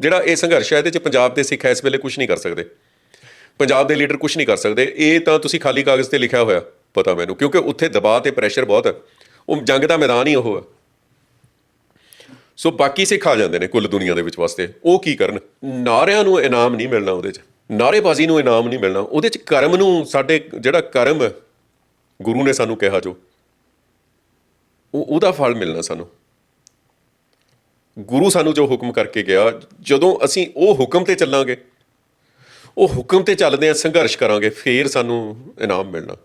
ਜਿਹੜਾ ਇਹ ਸੰਘਰਸ਼ ਹੈ ਇਹਦੇ 'ਚ ਪੰਜਾਬ ਦੇ ਸਿੱਖ ਇਸ ਵੇਲੇ ਕੁਝ ਨਹੀਂ ਕਰ ਸਕਦੇ। ਪੰਜਾਬ ਦੇ ਲੀਡਰ ਕੁਝ ਨਹੀਂ ਕਰ ਸਕਦੇ। ਇਹ ਤਾਂ ਤੁਸੀਂ ਖਾਲੀ ਕਾਗਜ਼ ਤੇ ਲਿਖਿਆ ਹੋਇਆ ਪਤਾ ਮੈਨੂੰ ਕਿਉਂਕਿ ਉੱਥੇ ਦਬਾਅ ਤੇ ਪ੍ਰੈਸ਼ਰ ਬਹੁਤ ਹੈ। ਉਹ ਜੰਗ ਦਾ ਮੈਦਾਨ ਹੀ ਉਹ ਹੈ। ਸੋ ਬਾਕੀ ਸਿੱਖ ਆ ਜਾਂਦੇ ਨੇ ਕੁੱਲ ਦੁਨੀਆ ਦੇ ਵਿੱਚ ਵਾਸਤੇ। ਉਹ ਕੀ ਕਰਨ? ਨਾਰਿਆਂ ਨੂੰ ਇਨਾਮ ਨਹੀਂ ਮਿਲਣਾ ਉਹਦੇ 'ਚ। ਨਾਰੇਬਾਜ਼ੀ ਨੂੰ ਇਨਾਮ ਨਹੀਂ ਮਿਲਣਾ। ਉਹਦੇ 'ਚ ਕਰਮ ਨੂੰ ਸਾਡੇ ਜਿਹੜਾ ਕਰਮ ਹੈ, ਗੁਰੂ ਨੇ ਸਾਨੂੰ ਕਿਹਾ ਜੋ ਉਹ ਉਹਦਾ ਫਲ ਮਿਲਣਾ ਸਾਨੂੰ। ਗੁਰੂ ਸਾਨੂੰ ਜੋ ਹੁਕਮ ਕਰਕੇ ਗਿਆ, ਜਦੋਂ ਅਸੀਂ ਉਹ ਹੁਕਮ ਤੇ ਚੱਲਾਂਗੇ, ਉਹ ਹੁਕਮ ਤੇ ਚੱਲਦੇ ਆ, ਸੰਘਰਸ਼ ਕਰਾਂਗੇ, ਫੇਰ ਸਾਨੂੰ ਇਨਾਮ ਮਿਲਣਾ।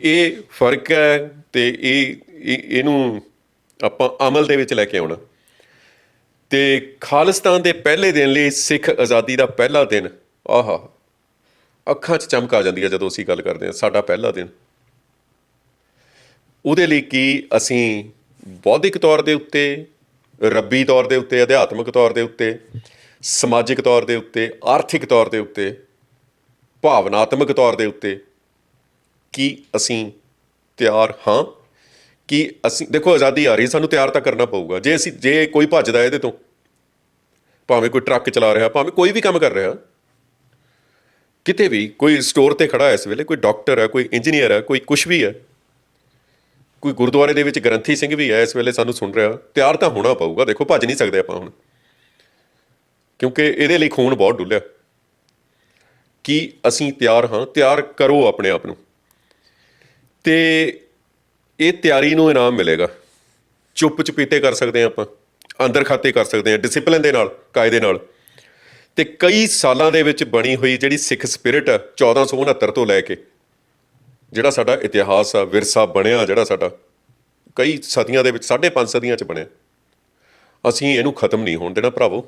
ਇਹ ਫ਼ਰਕ ਹੈ ਤੇ ਇਹ, ਇਹ- ਇਹਨੂੰ ਆਪਾਂ ਅਮਲ ਦੇ ਵਿੱਚ ਲੈ ਕੇ ਆਉਣਾ। ਤੇ ਖਾਲਿਸਤਾਨ ਦੇ ਪਹਿਲੇ ਦਿਨ ਲਈ ਸਿੱਖ ਆਜ਼ਾਦੀ ਦਾ ਪਹਿਲਾ ਦਿਨ, ਆਹਾ, ਅੱਖਾਂ 'ਚ ਚਮਕ ਆ ਜਾਂਦੀ ਹੈ ਜਦੋਂ ਅਸੀਂ ਗੱਲ ਕਰਦੇ ਹਾਂ, ਸਾਡਾ ਪਹਿਲਾ ਦਿਨ। ਉਹਦੇ ਲਈ ਕੀ ਅਸੀਂ ਬੌਧਿਕ ਤੌਰ ਦੇ ਉੱਤੇ ਰੱਬੀ ਤੌਰ ਦੇ ਉੱਤੇ, ਅਧਿਆਤਮਿਕ ਤੌਰ ਦੇ ਉੱਤੇ, ਸਮਾਜਿਕ ਤੌਰ ਦੇ ਉੱਤੇ, ਆਰਥਿਕ ਤੌਰ ਦੇ ਉੱਤੇ, ਭਾਵਨਾਤਮਕ ਤੌਰ ਦੇ ਉੱਤੇ ਕੀ ਅਸੀਂ ਤਿਆਰ ਹਾਂ? ਕਿ ਅਸੀਂ, ਦੇਖੋ ਆਜ਼ਾਦੀ ਆ ਰਹੀ ਸਾਨੂੰ ਤਿਆਰ ਤਾਂ ਕਰਨਾ ਪਊਗਾ। ਜੇ ਅਸੀਂ, ਜੇ ਕੋਈ ਭੱਜਦਾ ਇਹਦੇ ਤੋਂ, ਭਾਵੇਂ ਕੋਈ ਟਰੱਕ ਚਲਾ ਰਿਹਾ, ਭਾਵੇਂ ਕੋਈ ਵੀ ਕੰਮ ਕਰ ਰਿਹਾ, ਕਿਤੇ ਵੀ ਕੋਈ ਸਟੋਰ ਤੇ ਖੜਾ ਹੈ ਇਸ ਵੇਲੇ, ਕੋਈ ਡਾਕਟਰ ਹੈ, ਕੋਈ ਇੰਜੀਨੀਅਰ ਹੈ, ਕੋਈ ਕੁਝ ਵੀ ਹੈ ਕੋਈ ਗੁਰਦੁਆਰੇ ਦੇ ਵਿੱਚ ਗ੍ਰੰਥੀ ਸਿੰਘ ਵੀ ਹੈ ਇਸ ਵੇਲੇ ਸਾਨੂੰ ਸੁਣ ਰਿਹਾ, ਤਿਆਰ ਤਾਂ ਹੋਣਾ ਪਊਗਾ, ਦੇਖੋ ਭੱਜ ਨਹੀਂ ਸਕਦੇ ਆਪਾਂ ਹੁਣ। ਕਿਉਂਕਿ ਇਹਦੇ ਲਈ ਖੂਨ ਬਹੁਤ ਡੁੱਲਿਆ। ਕਿ ਅਸੀਂ ਤਿਆਰ ਹਾਂ? ਤਿਆਰ ਕਰੋ ਆਪਣੇ ਆਪ ਨੂੰ। ਤੇ ਇਹ ਤਿਆਰੀ ਨੂੰ ਇਨਾਮ ਮਿਲੇਗਾ। ਚੁੱਪ ਚੁਪੀਤੇ ਕਰ ਸਕਦੇ ਹਾਂ ਆਪਾਂ ਅੰਦਰ ਖਾਤੇ ਕਰ ਸਕਦੇ ਹਾਂ ਡਿਸਪਲਿਨ ਦੇ ਨਾਲ, ਕਾਇਦੇ ਨਾਲ। ਤੇ ਕਈ ਸਾਲਾਂ ਦੇ ਵਿੱਚ ਬਣੀ ਹੋਈ ਜਿਹੜੀ ਸਿੱਖ ਸਪਿਰਿਟ ਹੈ 1469 ਤੋਂ ਲੈ ਕੇ ਜਿਹੜਾ ਸਾਡਾ ਇਤਿਹਾਸ ਆ, ਵਿਰਸਾ ਬਣਿਆ ਜਿਹੜਾ ਸਾਡਾ, ਕਈ ਸਦੀਆਂ ਦੇ ਵਿੱਚ, ਸਾਢੇ ਪੰਜ ਸਦੀਆਂ ਚ ਬਣਿਆ। ਅਸੀਂ ਇਹਨੂੰ ਖਤਮ ਨਹੀਂ ਹੋਣ ਦੇਣਾ, ਭਰਾਵੋ।